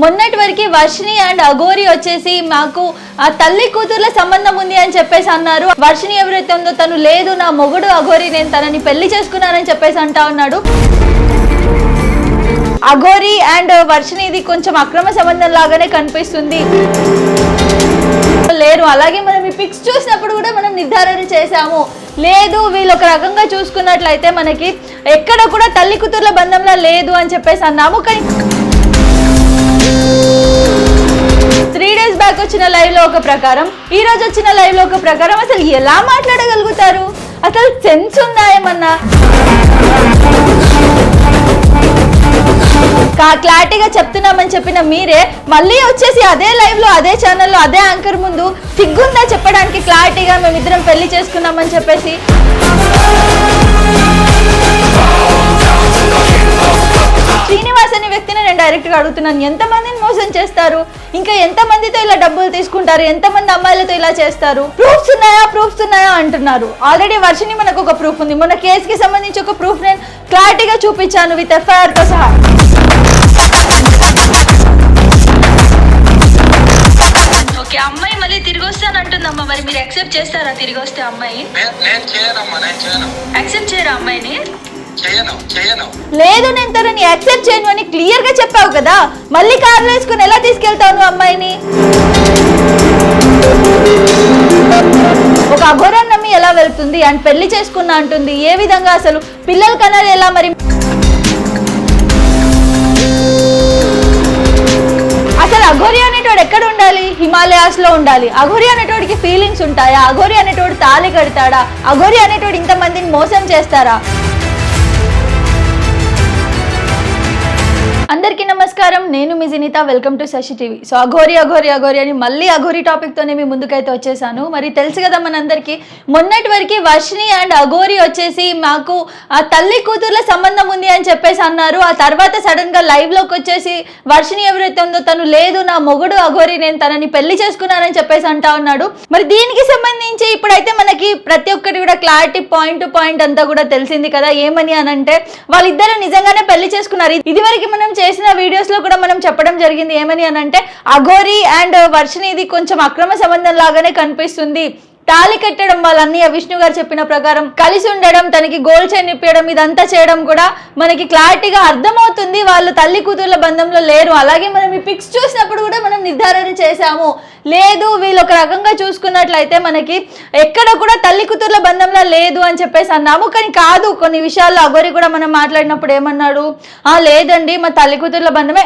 మొన్నటి వరకు వర్షిణి అండ్ అఘోరి వచ్చేసి మాకు ఆ తల్లి కూతుర్ల సంబంధం ఉంది అని చెప్పేసి అన్నారు. వర్షిణి ఎవరైతే ఉందో తను లేదు నా మొగుడు అఘోరి నేను తనని పెళ్ళి చేసుకున్నానని చెప్పేసి అంటా ఉన్నాడు. అఘోరి అండ్ వర్షిణి ఇది కొంచెం అక్రమ సంబంధం లాగానే కనిపిస్తుంది. లేరు. అలాగే మనం ఈ పిక్స్ చూసినప్పుడు కూడా మనం నిర్ధారణ చేశాము. లేదు వీళ్ళు ఒక రకంగా చూసుకున్నట్లయితే మనకి ఎక్కడ కూడా తల్లి కూతుర్ల బంధంలా లేదు అని చెప్పేసి అన్నాము. కానీ త్రీ డేస్ బ్యాక్ వచ్చిన లైవ్లో ఒక ప్రకారం ఈ రోజు వచ్చిన లైవ్లో ఒక ప్రకారం అసలు ఎలా మాట్లాడగలుగుతారు? అసలు సెన్స్ ఉందా ఏమన్నా? క్లారిటీగా చెప్తున్నామని చెప్పిన మీరే మళ్ళీ వచ్చేసి అదే లైవ్లో అదే ఛానల్లో అదే యాంకర్ ముందు సిగ్గుందా చెప్పడానికి క్లారిటీగా మేమిద్దరం పెళ్ళి చేసుకున్నామని చెప్పేసి? శ్రీనివాస్ అనే వ్యక్తిని నేను డైరెక్ట్గా అడుగుతున్నాను. ఎంతమందిని మోసం చేస్తారు? ఇంకా ఎంతమందితో ఇలా డబ్బులు తీసుకుంటారు? ఎంతమంది అమ్మాయిలతో ఇలా చేస్తారు? ప్రూఫ్స్ ఉన్నాయా? ప్రూఫ్స్ ఉన్నాయా? అంటున్నారు. ఆల్రెడీ వర్షిని మనకు ఒక ప్రూఫ్ ఉంది. మన కేసుకి సంబంధించి ఒక ప్రూఫ్ నేను క్లారిటీగా చూపించాను విత్ ఎఫ్ఐఆర్తో సహా. ఓకే అమ్మాయి మళ్ళీ తిరిగి వస్తానంటుందమ్మా మరి మీరు యాక్సెప్ట్ చేస్తారా తిరిగి వస్తే అమ్మాయి? నేను నేను చేయనమ్మా నేను చేయను. యాక్సెప్ట్ చేయరా అమ్మాయిని? లేదు నేను తనని యాక్సెప్ట్ చేయను అని క్లియర్గా చెప్పావు కదా. మళ్ళీ కార్లో వేసుకుని ఎలా తీసుకెళ్తావు నువ్వు అమ్మాయిని? ఒక అఘోరం నమ్మి ఎలా వెళ్తుంది? అండ్ పెళ్ళి చేసుకున్నా అంటుంది. ఏ విధంగా అసలు? పిల్లలు కనాలి ఎలా మరి? అసలు అఘోరి అనేటోడు ఎక్కడ ఉండాలి? హిమాలయాస్లో ఉండాలి. అఘోరి అనేటోడికి ఫీలింగ్స్ ఉంటాయా? అఘోరి అనేటోడు తాళి కడతాడా? అఘోరి అనేటోడు ఇంతమందిని మోసం చేస్తారా? and అందరికీ నమస్కారం. నేను మీ Jinitha. Welcome to Shashi TV so Aghori Aghori Aghori అని మళ్ళీ అఘోరి టాపిక్తోనే మీ ముందుకైతే వచ్చేసాను. మరి తెలుసు కదా మనందరికీ మొన్నటి వరకు వర్షిణి అండ్ అఘోరి వచ్చేసి మాకు ఆ తల్లి కూతుర్ల సంబంధం ఉంది అని చెప్పేసి అన్నారు. ఆ తర్వాత సడన్గా లైవ్లోకి వచ్చేసి వర్షిణి ఎవరైతే ఉందో తను లేదు నా మొగుడు అఘోరి నేను తనని పెళ్ళి చేసుకున్నానని చెప్పేసి అంటా ఉన్నాడు. మరి దీనికి సంబంధించి ఇప్పుడైతే మనకి ప్రతి ఒక్కటి కూడా క్లారిటీ పాయింట్ టు పాయింట్ అంతా కూడా తెలిసింది కదా. ఏమని అని అంటే నిజంగానే పెళ్ళి చేసుకున్నారు. ఇది వరకు మనం చేసిన వీడియోస్లో కూడా మనం చెప్పడం జరిగింది ఏమని అని అంటే అఘోరి అండ్ వర్షిని ఇది కొంచెం అక్రమ సంబంధం లాగానే కనిపిస్తుంది. తాళి కట్టడం వాళ్ళ విష్ణు గారు చెప్పిన ప్రకారం కలిసి ఉండడం తనకి గోల్ చైన్ ఇప్పించడం ఇదంతా చేయడం కూడా మనకి క్లారిటీగా అర్థమవుతుంది. వాళ్ళు తల్లి కూతుర్ల బంధంలో లేరు. అలాగే మనం ఈ పిక్స్ చూసినప్పుడు కూడా మనం నిర్ధారణ చేశాము. లేదు వీళ్ళు ఒక రకంగా చూసుకున్నట్లయితే మనకి ఎక్కడ కూడా తల్లి కూతుర్ల బంధంలో లేదు అని చెప్పేసి అన్నాము. కానీ కాదు కొన్ని విషయాల్లో అగోరి కూడా మనం మాట్లాడినప్పుడు ఏమన్నాడు? ఆ లేదండి మా తల్లి కూతుర్ల బంధమే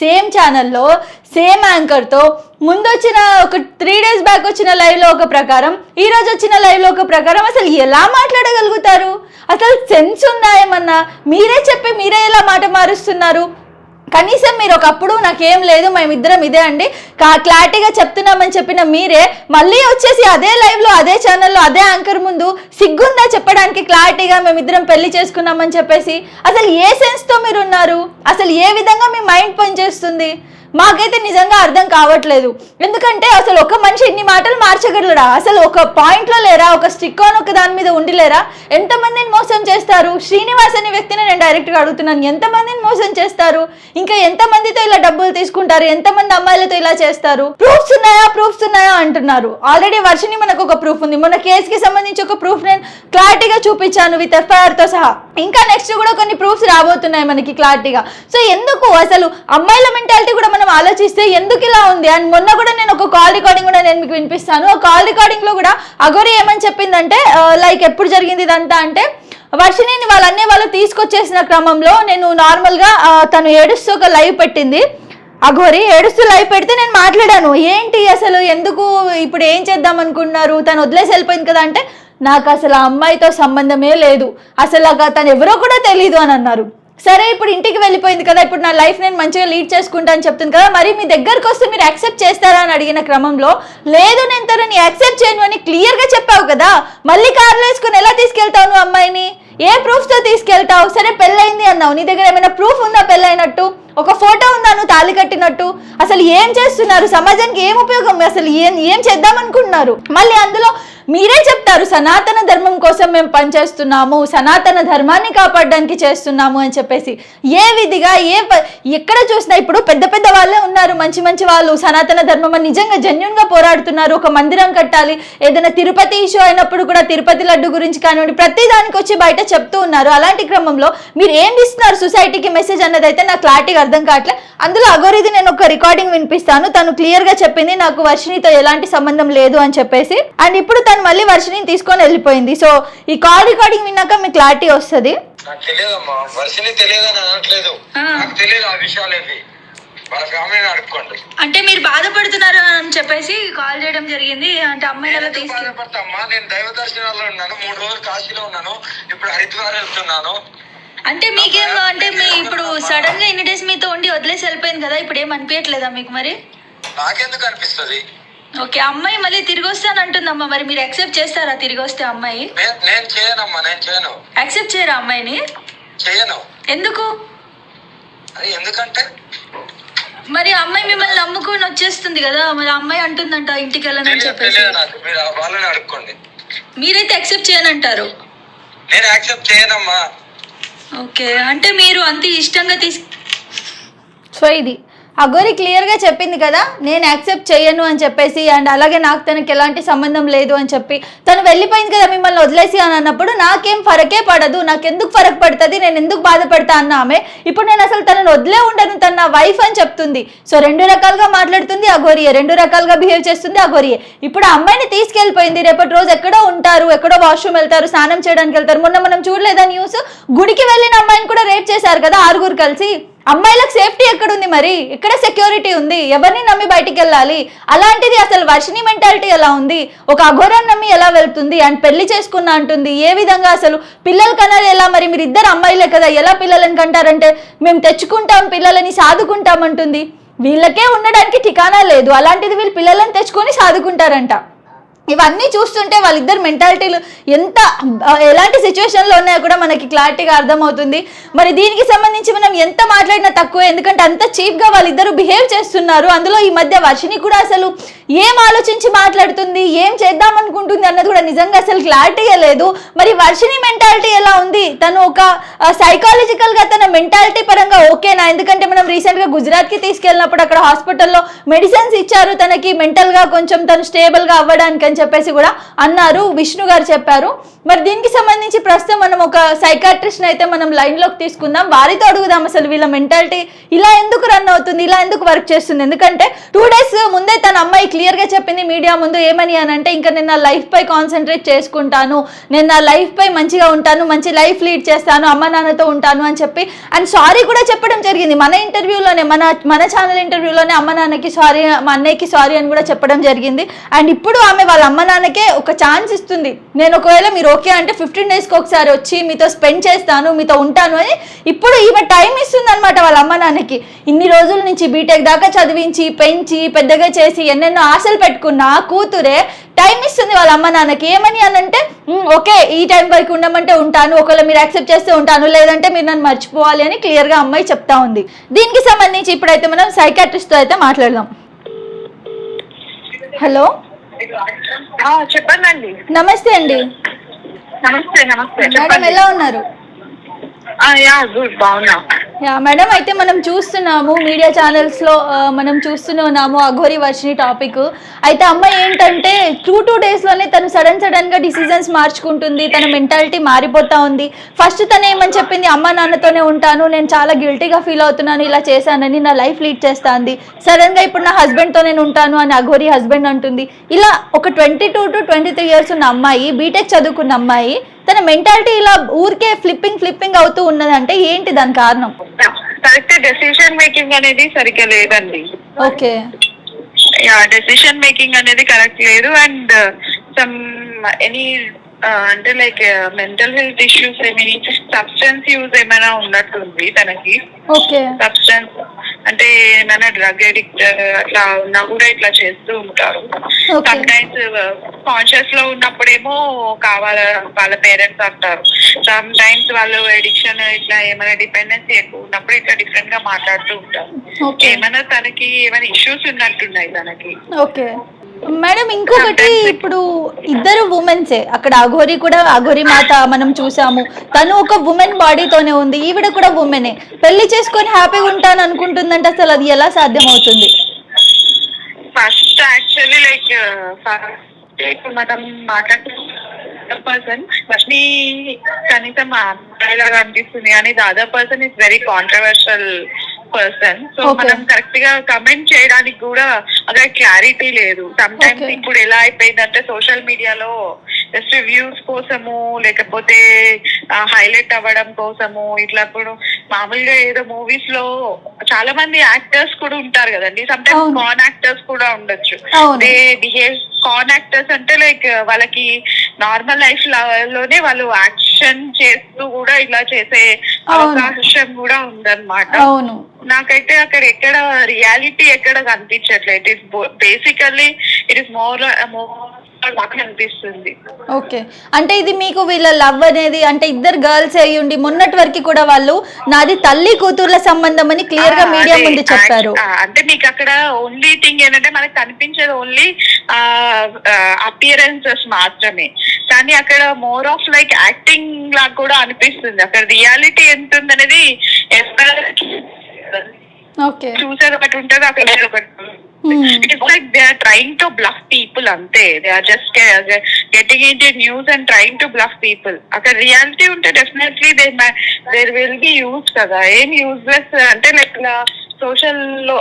సేమ్ ఛానల్లో సేమ్ యాంకర్తో ముందు వచ్చిన ఒక త్రీ డేస్ బ్యాక్ వచ్చిన లైవ్లో ఒక ప్రకారం ఈరోజు వచ్చిన లైవ్లో ఒక ప్రకారం అసలు ఎలా మాట్లాడగలుగుతారు? అసలు సెన్స్ ఉందా ఏమన్నా? మీరే చెప్పి మీరే ఎలా మాట మారుస్తున్నారు? కనీసం మీరు ఒకప్పుడు నాకేం లేదు మేమిద్దరం ఇదే అండి. కా- క్లారిటీగా చెప్తున్నామని చెప్పిన మీరే మళ్ళీ వచ్చేసి అదే లైవ్లో అదే ఛానల్లో అదే యాంకర్ ముందు సిగ్గుందా చెప్పడానికి క్లారిటీగా మేమిద్దరం పెళ్ళి చేసుకున్నామని చెప్పేసి? అసలు ఏ సెన్స్తో మీరు ఉన్నారు అసలు ఏ విధంగా మీ మైండ్ పనిచేస్తుంది? మాకైతే నిజంగా అర్థం కావట్లేదు. ఎందుకంటే అసలు ఒక మనిషి ఇన్ని మాటలు మార్చగలరా అసలు ఒక పాయింట్లో లేరా? ఒక స్టిక్ ఆన్ ఒక దాని మీద ఉండి లేరా? ఎంతమందిని మోసం చేస్తారు? శ్రీనివాస్ అనే వ్యక్తిని నేను డైరెక్ట్గా అడుగుతున్నాను. ఎంతమందిని మోసం చేస్తారు? ఇంకా ఎంతమందితో ఇలా డబ్బులు తీసుకుంటారు? ఎంతమంది అమ్మాయిలతో ఇలా చేస్తారు? ప్రూఫ్స్ ఉన్నాయా? ప్రూఫ్స్ ఉన్నాయా? అంటున్నారు. ఆల్రెడీ వర్షిని మనకు ఒక ప్రూఫ్ ఉంది. మన కేసుకి సంబంధించి ఒక ప్రూఫ్ నేను క్లారిటీగా చూపించాను విత్ ఎఫ్ఐఆర్తో సహా. ఇంకా నెక్స్ట్ కూడా కొన్ని ప్రూఫ్స్ రాబోతున్నాయి మనకి క్లారిటీగా సో ఎందుకు అసలు అమ్మాయిల మెంటాలిటీ కూడా మనం ఆలోచిస్తే ఎందుకు ఇలా ఉంది? అండ్ మొన్న కూడా నేను ఒక కాల్ రికార్డింగ్ కూడా నేను మీకు వినిపిస్తాను. ఆ కాల్ రికార్డింగ్లో కూడా అగోరి ఏమని చెప్పిందంటే లైక్ ఎప్పుడు జరిగింది ఇదంతా అంటే వర్షిణిని వాళ్ళ వాళ్ళు తీసుకొచ్చేసిన క్రమంలో నేను నార్మల్గా తను ఏడుస్తూ ఒక లైవ్ పెట్టింది. అఘోరి ఏడుస్తూ లైవ్ పెడితే నేను మాట్లాడాను. ఏంటి అసలు? ఎందుకు ఇప్పుడు ఏం చేద్దాం అనుకుంటున్నారు? తను వదిలేసి వెళ్ళిపోయింది కదా అంటే నాకు అసలు ఆ అమ్మాయితో సంబంధమే లేదు. అసలు తను ఎవరో కూడా తెలియదు అని అన్నారు. సరే ఇప్పుడు ఇంటికి వెళ్ళిపోయింది కదా ఇప్పుడు నా లైఫ్ నేను మంచిగా లీడ్ చేసుకుంటా అని చెప్తుంది కదా మరి మీ దగ్గరకు వస్తే మీరు యాక్సెప్ట్ చేస్తారా అని అడిగిన క్రమంలో లేదు నేను తనని యాక్సెప్ట్ చేయను అని క్లియర్గా చెప్పావు కదా మళ్ళీ కార్లో వేసుకుని ఎలా తీసుకెళ్తావు నువ్వు అమ్మాయిని? ఏ ప్రూఫ్తో తీసుకెళ్తావు? సరే పెళ్ళైంది అన్నావు నీ దగ్గర ఏమైనా ప్రూఫ్ ఉందా పెళ్ళైనట్టు? ఒక ఫోటో ఉందా నువ్వు తాళి కట్టినట్టు? అసలు ఏం చేస్తున్నారు? సమాజానికి ఏం ఉపయోగం? అసలు ఏం ఏం చేద్దాం అనుకుంటున్నారు మళ్ళీ అందులో మీరే చెప్తారు సనాతన ధర్మం కోసం మేము పనిచేస్తున్నాము సనాతన ధర్మాన్ని కాపాడడానికి చేస్తున్నాము అని చెప్పేసి. ఏ విధిగా ఏ ప- ఎక్కడ చూసినా ఇప్పుడు పెద్ద పెద్ద వాళ్ళే ఉన్నారు మంచి మంచి వాళ్ళు సనాతన ధర్మం అని నిజంగా జెన్యున్గా పోరాడుతున్నారు ఒక మందిరం కట్టాలి ఏదైనా తిరుపతి ఇష్యూ అయినప్పుడు కూడా తిరుపతి లడ్డు గురించి కానివ్వండి ప్రతి దానికి వచ్చి బయట చెప్తూ ఉన్నారు. అలాంటి క్రమంలో మీరు ఏం ఇస్తున్నారు సొసైటీకి మెసేజ్ అన్నది అయితే నాకు క్లారిటీగా అర్థం కావట్లే. అందులో అగోరిది నేను ఒక రికార్డింగ్ వినిపిస్తాను. తను క్లియర్గా చెప్పింది నాకు వర్షినితో ఎలాంటి సంబంధం లేదు అని చెప్పేసి. అండ్ ఇప్పుడు తను మళ్ళీ వర్షిని తీసుకొని వెళ్ళిపోయింది. సో ఈ కాల్ రికార్డింగ్ విన్నాక మీకు క్లారిటీ వస్తుంది? నాకు తెలియదమ్మా. వర్షిని తెలియదని అనట్లేదు. ఆ. నాకు తెలియదు ఆ విషయాలు ఏవి వాళ్ళ ఫ్యామిలీని అడుక్కోండి. అంటే మీరు బాధపడుతున్నారు అని చెప్పేసి కాల్ చేయడం జరిగింది. అంటే అమ్మాయి నేను తీసుకెళ్ళి బాధపడతామ్మా? నేను దైవ దర్శనాల్లో ఉన్నాను. మూడు రోజులు కాశీలో ఉన్నాను. ఇప్పుడు హరిద్వార్ వెళ్తున్నాను. అంటే మీకేం అంటే మీ ఇప్పుడు సడన్గా ఇన్ని డేస్ మీతో ఉండి వదిలేసి వెళ్ళిపోయింది కదా? ఇప్పుడు ఏం అనిపించట్లేదా మీకు మరి? నాకెందుకు అనిపిస్తుంది? ఓకే అమ్మాయి మళ్ళీ తిరిగి వస్తాను అంటుందమ్మా. మరి మీరు యాక్సెప్ట్ చేస్తారా తిరిగి వస్తే అమ్మాయి? నేను నేను చేయనమ్మా నేను చేయను. యాక్సెప్ట్ చేయరా అమ్మాయిని? చేయను. ఎందుకు? అది ఎందుకంటే? మరి అమ్మాయి మిమ్మల్ని నమ్ముకొని వచ్చేస్తుంది కదా మరి అమ్మాయి అంటుందంట ఇంటికి వెళ్ళనని తెలియదు చెప్పేసి. తెలియదు నాకు. మీరు ఆ వాళ్ళని అడుక్కోండి. మీరైతే యాక్సెప్ట్ చేయనంటారు నేను యాక్సెప్ట్ చేయనమ్మా. ఓకే అంటే మీరు అంత ఇష్టంగా తీసు సో ఇది. అగోరి క్లియర్గా చెప్పింది కదా నేను యాక్సెప్ట్ చేయను అని చెప్పేసి అండ్ అలాగే నాకు తనకి ఎలాంటి సంబంధం లేదు అని చెప్పి తను వెళ్ళిపోయింది కదా మిమ్మల్ని వదిలేసి అని అన్నప్పుడు నాకేం ఫరకే పడదు నాకు ఎందుకు ఫరక్ పడుతుంది నేను ఎందుకు బాధపడతా అన్న ఆమె ఇప్పుడు నేను అసలు తనను వదిలే ఉండను తన నా వైఫ్ అని చెప్తుంది. సో రెండు రకాలుగా మాట్లాడుతుంది అఘోరియే రెండు రకాలుగా బిహేవ్ చేస్తుంది అఘోరియే ఇప్పుడు ఆ అమ్మాయిని తీసుకెళ్ళిపోయింది రేపటి రోజు ఎక్కడో ఉంటారు ఎక్కడో వాష్రూమ్ వెళ్తారు స్నానం చేయడానికి వెళ్తారు. మొన్న మనం చూడలేదా న్యూస్? గుడికి వెళ్ళిన అమ్మాయిని కూడా రేప్ చేశారు కదా ఆరుగురు కలిసి. అమ్మాయిలకు సేఫ్టీ ఎక్కడ ఉంది మరి? ఎక్కడ సెక్యూరిటీ ఉంది? ఎవరిని నమ్మి బయటికి వెళ్ళాలి? అలాంటిది అసలు వర్షిని మెంటాలిటీ ఎలా ఉంది? ఒక అఘోరాన్ని నమ్మి ఎలా వెళ్తుంది? అండ్ పెళ్ళి చేసుకున్నా అంటుంది. ఏ విధంగా అసలు పిల్లలు కనాలి ఎలా మరి? మీరు ఇద్దరు అమ్మాయిలే కదా ఎలా పిల్లలని కంటారంటే? మేము తెచ్చుకుంటాం పిల్లలని సాదుకుంటాం అంటుంది. వీళ్ళకే ఉండడానికి ఠికానా లేదు. అలాంటిది వీళ్ళు పిల్లలను తెచ్చుకొని సాదుకుంటారంట. ఇవన్నీ చూస్తుంటే వాళ్ళిద్దరు మెంటాలిటీలు ఎంత ఎలాంటి సిచ్యువేషన్లో ఉన్నాయో కూడా మనకి క్లారిటీగా అర్థమవుతుంది. మరి దీనికి సంబంధించి మనం ఎంత మాట్లాడినా తక్కువ ఎందుకంటే అంత చీప్గా వాళ్ళిద్దరు బిహేవ్ చేస్తున్నారు. అందులో ఈ మధ్య వర్షిని కూడా అసలు ఏం ఆలోచించి మాట్లాడుతుంది ఏం చేద్దాం అనుకుంటుంది అన్నది కూడా నిజంగా అసలు క్లారిటీగా లేదు. మరి వర్షిని మెంటాలిటీ ఎలా ఉంది? తను ఒక సైకాలజికల్గా తన మెంటాలిటీ పరంగా ఓకేనా ఎందుకంటే మనం రీసెంట్గా గుజరాత్కి తీసుకెళ్ళినప్పుడు అక్కడ హాస్పిటల్లో మెడిసిన్స్ ఇచ్చారు. తనకి మెంటల్గా కొంచెం తను స్టేబుల్గా అవ్వడానికి అని చెప్పేసి కూడా అన్నారు. విష్ణు గారు చెప్పారు. మరి దీనికి సంబంధించి ప్రస్తుతం మనం ఒక సైకాట్రిస్ట్ని అయితే మనం లైన్లోకి తీసుకుందాం. వారితో అడుగుదాం అసలు వీళ్ళ మెంటాలిటీ ఇలా ఎందుకు రన్ అవుతుంది ఇలా ఎందుకు వర్క్ చేస్తుంది? ఎందుకంటే టూ డేస్ ముందే తన అమ్మాయి క్లియర్గా చెప్పింది మీడియా ముందు ఏమని అని అంటే ఇంకా నేను నా లైఫ్ పై కాన్సన్ట్రేట్ చేసుకుంటాను. నేను నా లైఫ్ పై మంచిగా ఉంటాను మంచి లైఫ్ లీడ్ చేస్తాను అమ్మ నాన్నతో ఉంటాను అని చెప్పి అండ్ సారీ కూడా చెప్పడం జరిగింది. మన ఇంటర్వ్యూలోనే మన మన ఛానల్ ఇంటర్వ్యూలోనే అమ్మ నాన్నకి సారీ మా అన్నయ్యకి సారీ అని కూడా చెప్పడం జరిగింది. అండ్ ఇప్పుడు ఆమె వాళ్ళ అమ్మ నాన్నకే ఒక ఛాన్స్ ఇస్తుంది. నేను ఒకవేళ మీరు ఓకే అంటే ఫిఫ్టీన్ డేస్కి ఒకసారి వచ్చి మీతో స్పెండ్ చేస్తాను మీతో ఉంటాను అని ఇప్పుడు ఈమె టైం ఇస్తుంది అనమాట వాళ్ళ అమ్మ నాన్నకి ఇన్ని రోజుల నుంచి బీటెక్ దాకా చదివించి పెంచి పెద్దగా చేసి ఎన్నెన్నో ఆశలు పెట్టుకున్న కూతురే టైం ఇస్తుంది వాళ్ళ అమ్మ నాన్నకి ఏమని అని అంటే ఓకే ఈ టైం వరకు ఉండమంటే ఉంటాను ఒకవేళ మీరు యాక్సెప్ట్ చేస్తే ఉంటాను లేదంటే మీరు నన్ను మర్చిపోవాలి అని క్లియర్గా అమ్మాయి చెప్తా ఉంది. దీనికి సంబంధించి ఇప్పుడైతే మనం సైకాట్రిస్ట్తో అయితే మాట్లాడదాం. హలో? చెప్పండి నమస్తే అండి. నమస్తే నమస్తే మేడం ఎలా ఉన్నారు? గుడ్ బాగున్నా. మేడం అయితే మనం చూస్తున్నాము మీడియా ఛానల్స్లో మనం చూస్తూనే ఉన్నాము అఘోరి వర్షిని టాపిక్. అయితే అమ్మాయి ఏంటంటే టూ టూ డేస్లోనే తను సడన్ సడన్గా డిసిజన్స్ మార్చుకుంటుంది తన మెంటాలిటీ మారిపోతా ఉంది. ఫస్ట్ తను ఏమని చెప్పింది అమ్మ నాన్నతోనే ఉంటాను నేను చాలా గిల్టీగా ఫీల్ అవుతున్నాను ఇలా చేశానని నా లైఫ్ లీడ్ చేస్తాంది. సడన్గా ఇప్పుడు నా హస్బెండ్తో నేను ఉంటాను అని అఘోరి హస్బెండ్ అంటుంది. ఇలా ఒక twenty two to twenty three years ఉన్న అమ్మాయి బీటెక్ చదువుకున్న అమ్మాయి తన మెంటాలిటీ ఇలా ఊరికే ఫ్లిప్పింగ్ ఫ్లిప్పింగ్ అవుతూ ఉన్నదంటే ఏంటి దాని కారణం? కరెక్ట్ డెసిషన్ మేకింగ్ అనేది సరిగ్గా లేదండి. ఓకే. యా డెసిషన్ మేకింగ్ అనేది కరెక్ట్ లేదు. అండ్ సమ్ ఎనీ అంటే లైక్ మెంటల్ హెల్త్ ఇష్యూస్ ఏమి సబ్స్టెన్స్ యూజ్ ఏమైనా ఉన్నట్టుంది తనకి? ఓకే. సబ్స్టెన్స్ అంటే ఏమైనా డ్రగ్ అడిక్ట్ అట్లా ఉన్నా కూడా ఇట్లా చేస్తూ ఉంటారు. సమ్ టైమ్స్ కాన్షియస్లో ఉన్నప్పుడేమో కావాల వాళ్ళ పేరెంట్స్ అంటారు. సమ్ టైమ్స్ వాళ్ళు ఎడిక్షన్ ఇట్లా ఏమైనా డిపెండెన్సీ ఎక్కువ ఉన్నప్పుడు ఇట్లా డిఫరెంట్గా మాట్లాడుతూ ఉంటారు. ఏమైనా తనకి ఏమైనా ఇష్యూస్ ఉన్నట్టున్నాయి తనకి. ఓకే. మేడం ఇంకొకటి ఇప్పుడు ఇద్దరు ఉమెన్సే అక్కడ అఘోరి కూడా అఘోరి మాత మనం చూసాము. తను ఒక ఉమెన్ బాడీతోనే ఉంది ఈవిడ కూడా ఉమెనే పెళ్ళి చేసుకొని హ్యాపీగా ఉంటాను అనుకుంటుందంటే అసలు అది ఎలా సాధ్యం అవుతుంది ఫస్ట్ యాక్చువల్లీ లైక్ మనం మాట్లాడుతున్న పర్సన్ కనీసం మా అమ్మాయిలాగా అనిపిస్తుంది కానీ the other person is very controversial person so. మనం కరెక్ట్గా కమెంట్ చేయడానికి కూడా అక్కడ క్లారిటీ లేదు సమ్ టైమ్స్. ఇప్పుడు ఎలా అయిపోయిందంటే సోషల్ మీడియాలో జస్ట్ వ్యూస్ కోసము లేకపోతే హైలైట్ అవ్వడం కోసము ఇట్లా ఇప్పుడు మామూలుగా ఏదో మూవీస్లో చాలా మంది యాక్టర్స్ కూడా ఉంటారు కదండి సమ్ టైమ్స్. కాన్ యాక్టర్స్ కూడా ఉండొచ్చు అవును. దే బిహేవ్ కాన్ యాక్టర్స్ అంటే లైక్ వాళ్ళకి నార్మల్ లైఫ్లోనే వాళ్ళు యాక్షన్ చేస్తూ కూడా ఇలా చేసే. అవకాశం కూడా ఉందన్నమాట అవును నాకైతే అక్కడ ఎక్కడ రియాలిటీ ఎక్కడ కనిపించట్లేదు. It is basically it is more అనిపిస్తుంది. ఓకే. అంటే ఇది మీకు వీళ్ళ లవ్ అనేది అంటే ఇద్దరు గర్ల్స్ అయ్యి ఉండి మొన్నటి వరకు కూడా వాళ్ళు నాది తల్లి కూతుర్ల సంబంధం అని క్లియర్గా మీడియా ముందు చెప్పారు. అంటే మీకు అక్కడ ఓన్లీ థింగ్ ఏంటంటే మనకు కనిపించేది ఓన్లీ అపియరెన్సెస్ మాత్రమే. కానీ అక్కడ మోర్ ఆఫ్ లైక్ యాక్టింగ్ లాగా కూడా అనిపిస్తుంది. అక్కడ రియాలిటీ ఎంత ఉందనేది ఎవరికి ఓకే చూసేది ఒకటి ఉంటుంది అక్కడ ఒకటి Hmm. It is like they are trying to bluff people అంతే they are just getting in news and trying to bluff people అక్కడ రియాలిటీ ఉంటే definitely they there will be use కదా ఏం యూజ్లెస్ అంటే లైక్ సోషల్లో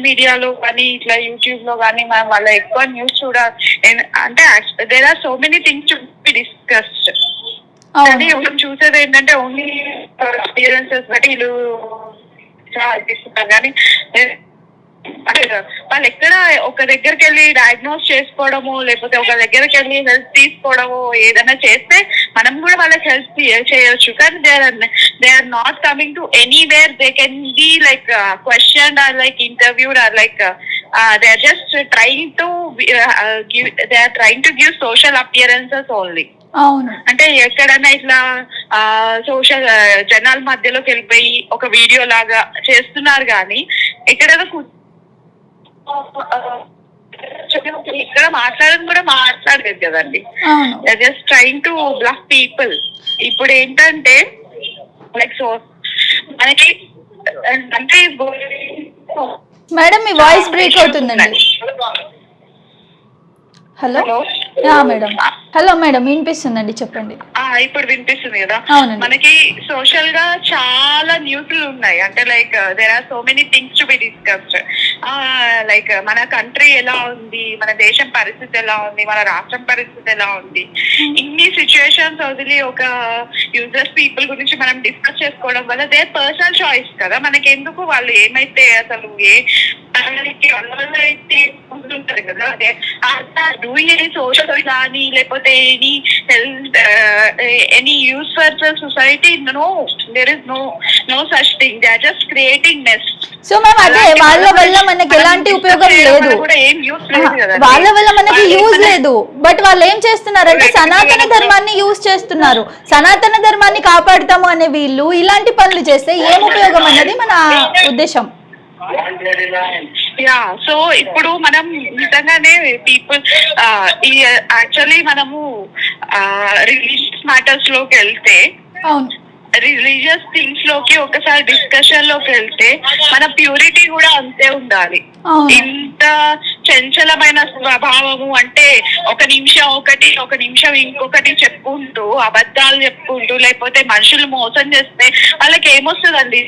మీడియాలో కానీ ఇట్లా యూట్యూబ్లో కానీ మనం వాళ్ళ ఎక్కువ న్యూస్ చూడ ఎన్- అంటే there are so many things to be discussed కానీ చూసేది ఏంటంటే ఓన్లీ అపియరెన్సెస్ బట్టి వీళ్ళు చాలా ఇస్తున్నారు కానీ వాళ్ళు ఎక్కడ ఒక దగ్గరికి వెళ్ళి డయాగ్నోస్ చేసుకోవడము లేకపోతే ఒక దగ్గరికి వెళ్ళి హెల్ప్ తీసుకోవడము ఏదైనా చేస్తే మనం కూడా వాళ్ళకి హెల్ప్ చేయొచ్చు. కానీ they are they are not coming to anywhere they can be like question or like interviewed or like they are just trying to give they are trying to give social appearances only అంటే ఎక్కడైనా ఇట్లా ఆ social జనాల మధ్యలోకి వెళ్ళిపోయి ఒక video లాగా చేస్తున్నారు కానీ ఎక్కడైనా ఇక్కడ మాట్లాడడం కూడా మాట్లాడలేదు కదండి. Just trying to bluff people ఇప్పుడు ఏంటంటే లైక్ సో మనకి అంటే మేడం మీ వాయిస్ బ్రేక్ అవుతుందండి. Hello? Yeah madam. Hello madam వినిపిస్తుందండి చెప్పండి. ఇప్పుడు వినిపిస్తుంది కదా. మనకి సోషల్గా చాలా న్యూస్లు ఉన్నాయి. అంటే like there are so many things to be discussed like మన కంట్రీ ఎలా ఉంది? మన దేశం పరిస్థితి ఎలా ఉంది? మన రాష్ట్రం పరిస్థితి ఎలా ఉంది? ఇన్ని సిచ్యుయేషన్స్ వదిలి ఒక యూజర్స్ పీపుల్ గురించి మనం డిస్కస్ చేసుకోవడం వల్ల దే పర్సనల్ చాయిస్ కదా. మనకి ఎందుకు వాళ్ళు ఏమైతే అసలు ఏ ఉంటుంటారు కదా. అదే డూయింగ్ ఎనీ సోషల్ కానీ లేకపోతే any health any use for the society no there is no no such thing they are just creating nest so ma'am అదే వాళ్ళ వల్ల మనకి ఎలాంటి ఉపయోగం లేదు. వాళ్ళ వల్ల మనకి యూజ్ లేదు. బట్ వాళ్ళు ఏం చేస్తున్నారంటే సనాతన ధర్మాన్ని యూజ్ చేస్తున్నారు. సనాతన ధర్మాన్ని కాపాడుతాము అనే వీళ్ళు ఇలాంటి పనులు చేస్తే ఏం ఉపయోగం అన్నది మన ఉద్దేశం. యా సో ఇప్పుడు మనం నిజంగానే పీపుల్ ఈ యాక్చువల్లీ మనము రిలీజియస్ మ్యాటర్స్లోకి వెళ్తే రిలీజియస్ థింగ్స్లోకి ఒకసారి డిస్కషన్లోకి వెళ్తే మన ప్యూరిటీ కూడా అంతే ఉండాలి. ఇంత చంచలమైన స్వభావము అంటే ఒక నిమిషం ఒకటి ఒక నిమిషం ఇంకొకటి చెప్పుకుంటూ అబద్ధాలు చెప్పుకుంటూ లేకపోతే మనుషులు మోసం చేస్తే వాళ్ళకి ఏమొస్తుందండి?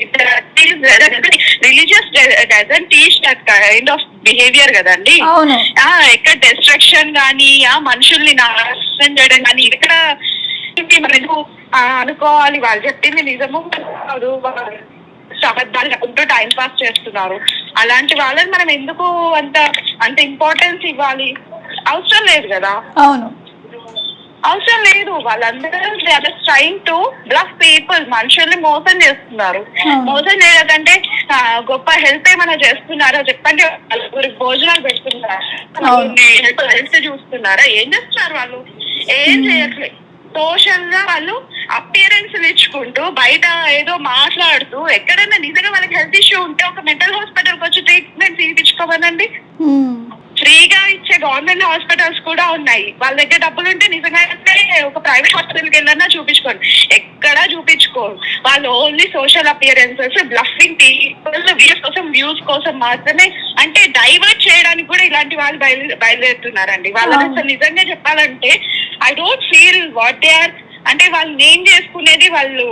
Religious doesn't teach that kind of behaviour కదండి? ఎక్కడ డిస్ట్రక్షన్ కానీ ఆ మనుషుల్ని నాశనం చేయడం కానీ ఇక్కడ ఆ, అనుకోవాలి. వాళ్ళు చెప్పింది నిజము. కాదు వాళ్ళు అబద్ధాలు చెప్పుకుంటూ టైం పాస్ చేస్తున్నారు. అలాంటి వాళ్ళని మనం ఎందుకు అంత అంత ఇంపార్టెన్స్ ఇవ్వాలి? అవసరం లేదు కదా. అవును. అవసరం లేదు. వాళ్ళందరూ ట్రైంగ్ టు బ్లఫ్ పీపుల్ మనుషుల్ని మోసం చేస్తున్నారు. మోసం చేయకంటే ఆ, గొప్ప హెల్ప్ ఏమైనా చేస్తున్నారా? చెప్పండి. వాళ్ళకి భోజనాలు పెడుతున్నారా. హెల్త్ చూస్తున్నారా? ఏం చేస్తున్నారు వాళ్ళు? ఏం చేయట్లేదు సోషల్గా వాళ్ళు అపియరెన్స్ ఇచ్చుకుంటూ బయట ఏదో మాట్లాడుతూ ఎక్కడైనా నిజంగా వాళ్ళకి హెల్త్ ఇష్యూ ఉంటే ఒక మెంటల్ హాస్పిటల్కి వచ్చి ట్రీట్మెంట్ తీపించుకోమనండి Hmm. ఫ్రీగా ఇచ్చే గవర్నమెంట్ హాస్పిటల్స్ కూడా ఉన్నాయి. వాళ్ళ దగ్గర డబ్బులు ఉంటే నిజంగానే ఒక ప్రైవేట్ హాస్పిటల్కి వెళ్ళన్నా చూపించుకోండి ఎక్కడా చూపించుకోరు వాళ్ళు only social appearances bluffing views కోసం వ్యూస్ కోసం మాత్రమే అంటే డైవర్ట్ చేయడానికి కూడా ఇలాంటి వాళ్ళు బయలు బయలుదేరుతున్నారండి. వాళ్ళని అసలు నిజంగా చెప్పాలంటే I don't feel what they are అంటే వాళ్ళు నేమ్ చేసుకునేది వాళ్ళు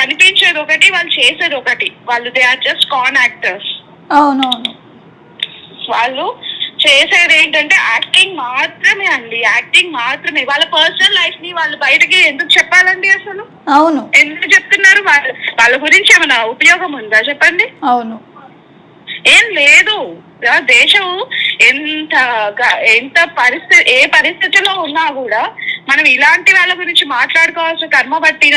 కనిపించేది ఒకటి వాళ్ళు చేసేది ఒకటి. వాళ్ళు they are just con actors అవునవును. వాళ్ళు చేసేది ఏంటంటే యాక్టింగ్ మాత్రమే అండి. యాక్టింగ్ మాత్రమే. వాళ్ళ పర్సనల్ లైఫ్ని వాళ్ళు బయటకి ఎందుకు చెప్పాలండి అసలు? అవును. ఎందుకు చెప్తున్నారు? వాళ్ళ వాళ్ళ గురించి ఏమైనా ఉపయోగం ఉందా చెప్పండి? అవును. ఏం లేదు. ఆ దేశం ఎంత ఎంత పరిస్థితి ఏ పరిస్థితిలో ఉన్నా కూడా మనం ఇలాంటి వాళ్ళ గురించి మాట్లాడుకోవాల్సిన కర్మ పట్టిన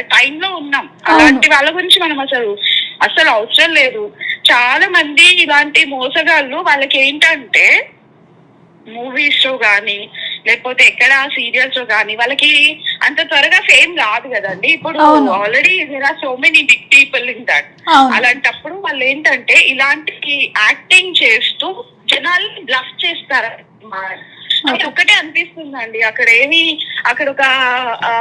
టైంలో ఉన్నాం. అలాంటి వాళ్ళ గురించి మనం అసలు అసలు అవసరం లేదు. చాలా మంది ఇలాంటి మోసగాళ్ళు వాళ్ళకి ఏంటంటే మూవీస్లో గానీ లేకపోతే ఎక్కడ సీరియల్స్లో గానీ వాళ్ళకి అంత త్వరగా ఫేమ్ రాదు కదండి. ఇప్పుడు. Already there are so many big people in that అలాంటప్పుడు వాళ్ళు ఏంటంటే ఇలాంటి యాక్టింగ్ చేస్తూ జనాల్ని బ్లఫ్ చేస్తారు అది ఒకటే అనిపిస్తుందండి. అక్కడ ఏమి అక్కడ ఒక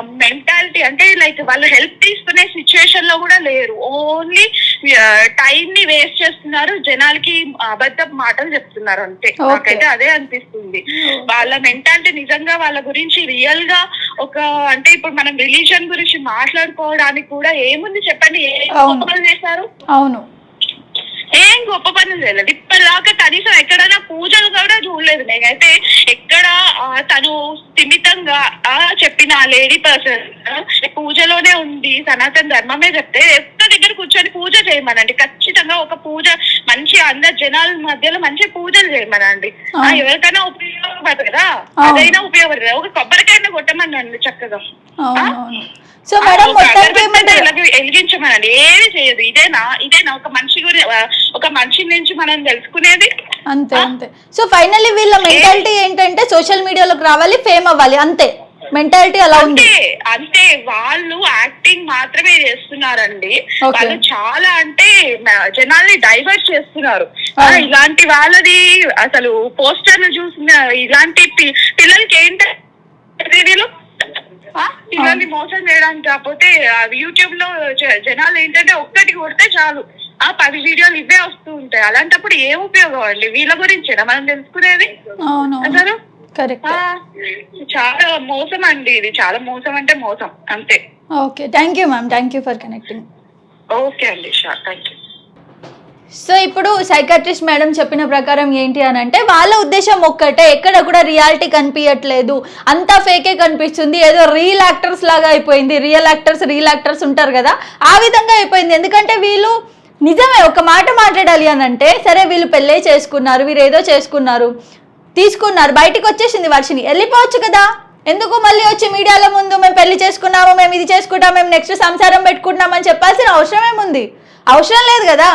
మెంటాలిటీ అంటే లైక్ వాళ్ళు హెల్ప్ తీసుకునే సిచ్యువేషన్లో కూడా లేరు. ఓన్లీ టైం ని వేస్ట్ చేస్తున్నారు. జనాలకి అబద్ధ మాటలు చెప్తున్నారు అంతే. నాకైతే అదే అనిపిస్తుంది. వాళ్ళ మెంటాలిటీ నిజంగా వాళ్ళ గురించి రియల్గా ఒక అంటే ఇప్పుడు మనం రిలీజన్ గురించి మాట్లాడుకోవడానికి కూడా ఏముంది చెప్పండి? ఏం చేశారు? అవును. ఏం గొప్ప పనులు చేయలేదు. ఇప్పటిదాకా కనీసం ఎక్కడైనా పూజలు కూడా చూడలేదు. నేనైతే ఎక్కడ తను స్థిమితంగా ఆ చెప్పిన లేడీ పర్సన్ పూజలోనే ఉంది సనాతన ధర్మమే చెప్తే ఎక్క దగ్గర కూర్చొని పూజ చేయమనండి. ఖచ్చితంగా ఒక పూజ మంచి అందరు జనాల మధ్యలో మంచి పూజలు చేయమనండి. ఎవరికైనా ఉపయోగపడదు కదా. అదైనా ఉపయోగపడదు. ఒక కొబ్బరికాయన కొట్టమనండి చక్కగా. సో మేడం మొత్తానికి వెలిగించమనండి ఏమి చేయదు ఇదేనా? ఇదేనా? ఒక మనిషి గురి ఒక మనిషి నుంచి మనం తెలుసుకునేది. అంతే అంతే. సో ఫైనల్లీ వీళ్ళ మెంటాలిటీ ఏంటంటే సోషల్ మీడియాలోకి రావాలి ఫేమ్ అవ్వాలి అంతే. మెంటాలిటీ అలా ఉంది. అంతే అంతే. వాళ్ళు యాక్టింగ్ మాత్రమే చేస్తున్నారండి. వాళ్ళు చాలా అంటే జనాల్ని డైవర్ట్ చేస్తున్నారు. ఇలాంటి వాళ్ళది అసలు పోస్టర్లు చూసిన ఇలాంటి పిల్లలకి ఏంటి? వీళ్ళు ఆ, పిల్లల్ని మోసం చేయడానికి కాకపోతే యూట్యూబ్లో జనాలు ఏంటంటే ఒక్కటి కొడితే చాలు. ఆ పది వీడియోలు ఇవే వస్తూ ఉంటాయి. అలాంటప్పుడు ఏం ఉపయోగం అండి? వీళ్ళ గురించేనా? మనం తెలుసుకునేది? అవును. అసలు? చాలా మోసం అండి ఇది. చాలా మోసం అంటే మోసం. అంతే. Okay. Thank you ma'am. Thank you for connecting. Okay అండి. షూర్ థ్యాంక్ యూ సో ఇప్పుడు సైకాట్రిస్ట్ మేడం చెప్పిన ప్రకారం ఏంటి అని అంటే వాళ్ళ ఉద్దేశం ఒక్కటే ఎక్కడ కూడా రియాలిటీ కనిపించట్లేదు అంతా ఫేకే కనిపిస్తుంది. ఏదో రియల్ యాక్టర్స్ లాగా అయిపోయింది. రియల్ యాక్టర్స్ రియల్ యాక్టర్స్ ఉంటారు కదా. ఆ విధంగా అయిపోయింది. ఎందుకంటే వీళ్ళు నిజమే ఒక మాట మాట్లాడాలి అని అంటే సరే వీళ్ళు పెళ్ళే చేసుకున్నారు వీరు ఏదో చేసుకున్నారు తీసుకున్నారు బయటకు వచ్చేసింది వర్షిని వెళ్ళిపోవచ్చు కదా. ఎందుకు మళ్ళీ వచ్చి మీడియాల ముందు మేము పెళ్ళి చేసుకున్నాము మేము ఇది చేసుకుంటాం మేము నెక్స్ట్ సంసారం పెట్టుకుంటున్నామని చెప్పాల్సిన అవసరం ఏముంది అవసరం లేదు కదా.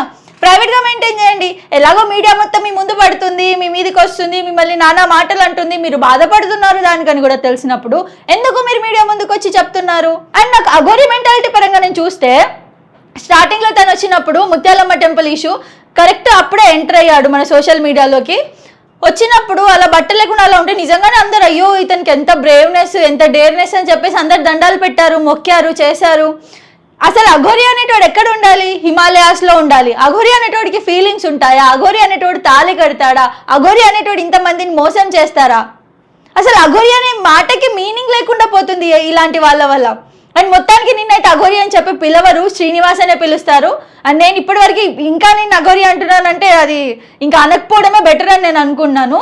ప్రైవేట్గా మెయింటైన్ చేయండి. ఎలాగో మీడియా మొత్తం మీ ముందు పడుతుంది మీ మీదకి వస్తుంది మిమ్మల్ని నానా మాటలు అంటుంది మీరు బాధపడుతున్నారు దానికని కూడా తెలిసినప్పుడు ఎందుకు మీరు మీడియా ముందుకు వచ్చి చెప్తున్నారు? అండ్ నాకు అఘోరి మెంటాలిటీ పరంగా నేను చూస్తే స్టార్టింగ్లో తను వచ్చినప్పుడు ముత్యాలమ్మ టెంపుల్ ఇష్యూ కరెక్ట్ అప్పుడే ఎంటర్ అయ్యాడు మన సోషల్ మీడియాలోకి వచ్చినప్పుడు అలా బట్టలు లేకుండా అలా ఉంటే నిజంగానే అందరు అయ్యో ఇతనికి ఎంత బ్రేవ్నెస్ ఎంత డేర్నెస్ అని చెప్పేసి అందరు దండాలు పెట్టారు మొక్కారు చేశారు. అసలు అఘోరి అనేటోడు ఎక్కడ ఉండాలి? హిమాలయాస్లో ఉండాలి. అఘోరి అనేటోడికి ఫీలింగ్స్ ఉంటాయా? అఘోరి అనేటోడు తాళి కడతాడా? అఘోరి అనేటోడు ఇంతమందిని మోసం చేస్తారా? అసలు అఘోరి అనే మాటకి మీనింగ్ లేకుండా పోతుంది ఇలాంటి వాళ్ళ వల్ల. అండ్ మొత్తానికి నిన్నైతే అఘోరి అని చెప్పి పిలవరు శ్రీనివాస్ అనే పిలుస్తారు. అండ్ నేను ఇప్పటివరకు ఇంకా నేను అఘోరి అంటున్నానంటే అది ఇంకా అనకపోవడమే బెటర్ అని నేను అనుకున్నాను.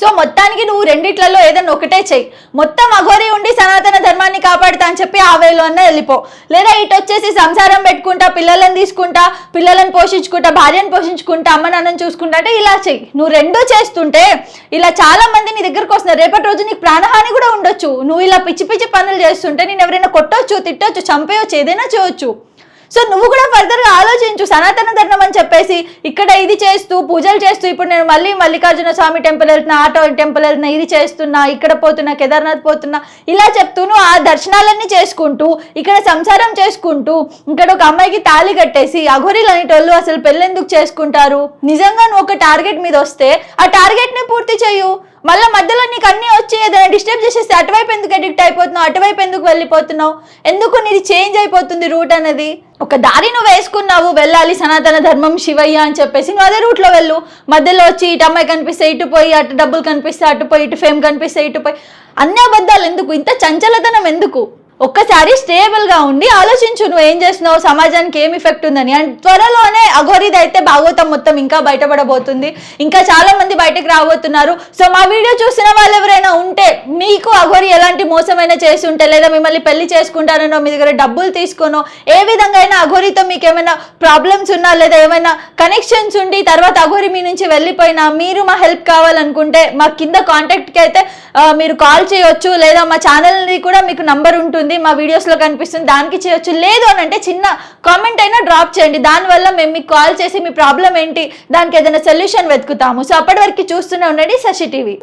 సో మొత్తానికి నువ్వు రెండిట్లలో ఏదైనా ఒకటే చెయ్యి. మొత్తం అఘోరి ఉండి సనాతన ధర్మాన్ని కాపాడుతా అని చెప్పి ఆ వేలో అన్న వెళ్ళిపో. లేదా ఇటు వచ్చేసి సంసారం పెట్టుకుంటా పిల్లలను తీసుకుంటా పిల్లలను పోషించుకుంటా భార్యను పోషించుకుంటా అమ్మ నాన్నని చూసుకుంటా అంటే ఇలా చెయ్యి. నువ్వు రెండూ చేస్తుంటే ఇలా చాలా మంది నీ దగ్గరకు వస్తున్నారు. రేపటి రోజు నీకు ప్రాణహాని కూడా ఉండొచ్చు. నువ్వు ఇలా పిచ్చి పిచ్చి పనులు చేస్తుంటే నేను ఎవరైనా కొట్టొచ్చు తిట్టొచ్చు చంపేయొచ్చు ఏదైనా చేయొచ్చు. సో నువ్వు కూడా ఫర్దర్గా ఆలోచించు సనాతన ధర్మం అని చెప్పేసి ఇక్కడ ఇది చేస్తూ పూజలు చేస్తూ ఇప్పుడు నేను మళ్ళీ మల్లికార్జున స్వామి టెంపుల్ వెళ్తున్నా ఆటో టెంపుల్ వెళ్తున్నా ఇది చేస్తున్నా ఇక్కడ పోతున్నా కేదార్నాథ్ పోతున్నా ఇలా చెప్తూను ఆ దర్శనాలన్నీ చేసుకుంటూ ఇక్కడ సంసారం చేసుకుంటూ ఇక్కడ ఒక అమ్మాయికి తాళి కట్టేసి అఘోరీలు అనేటోళ్ళు అసలు పెళ్ళెందుకు చేసుకుంటారు? నిజంగా నువ్వు ఒక టార్గెట్ మీద వస్తే ఆ టార్గెట్ని పూర్తి చేయు. మళ్ళీ మధ్యలో నీకు అన్నీ వచ్చి ఏదైనా డిస్టర్బ్ చేసేస్తే అటువైపు ఎందుకు అడిక్ట్ అయిపోతున్నావు? అటువైపు ఎందుకు వెళ్ళిపోతున్నావు? ఎందుకు నీది చేంజ్ అయిపోతుంది రూట్ అనేది? ఒక దారి నువ్వు వేసుకున్నావు వెళ్ళాలి సనాతన ధర్మం శివయ్య అని చెప్పేసి నువ్వు అదే రూట్లో వెళ్ళు. మధ్యలో వచ్చి ఇటు అమ్మాయి కనిపిస్తే ఇటు పోయి అటు డబ్బులు కనిపిస్తే అటు పోయి ఇటు ఫేమ్ కనిపిస్తే ఇటు పోయి. అన్ని అబద్ధాలు ఎందుకు? ఇంత చంచలతనం ఎందుకు? ఒక్కసారి స్టేబుల్గా ఉండి ఆలోచించు నువ్వు ఏం చేస్తున్నావు? సమాజానికి ఏం ఇఫెక్ట్ ఉందని. అండ్ త్వరలోనే అఘోరిది అయితే భాగవతం మొత్తం ఇంకా బయటపడబోతుంది. ఇంకా చాలా మంది బయటకు రాబోతున్నారు. సో మా వీడియో చూసిన వాళ్ళు ఎవరైనా ఉంటే మీకు అఘోరి ఎలాంటి మోసమైనా చేసి ఉంటే లేదా మిమ్మల్ని పెళ్ళి చేసుకుంటారనో మీ దగ్గర డబ్బులు తీసుకోనో ఏ విధంగా అయినా అఘోరితో మీకు ఏమైనా ప్రాబ్లమ్స్ ఉన్నా లేదా ఏమైనా కనెక్షన్స్ ఉండి తర్వాత అఘోరి మీ నుంచి వెళ్ళిపోయినా మీరు మా హెల్ప్ కావాలనుకుంటే మా కింద కాంటాక్ట్కి అయితే మీరు కాల్ చేయొచ్చు లేదా మా ఛానల్ని కూడా మీకు నంబర్ ఉంటుంది మా వీడియోస్లో కనిపిస్తుంది దానికి చేయొచ్చు. లేదు అని అంటే చిన్న కామెంట్ అయినా డ్రాప్ చేయండి. దానివల్ల మేము మీకు కాల్ చేసి మీ ప్రాబ్లం ఏంటి దానికి ఏదైనా సొల్యూషన్ వెతుకుతాము. సో అప్పటి వరకు చూస్తూనే ఉండండి శశి టీవీ.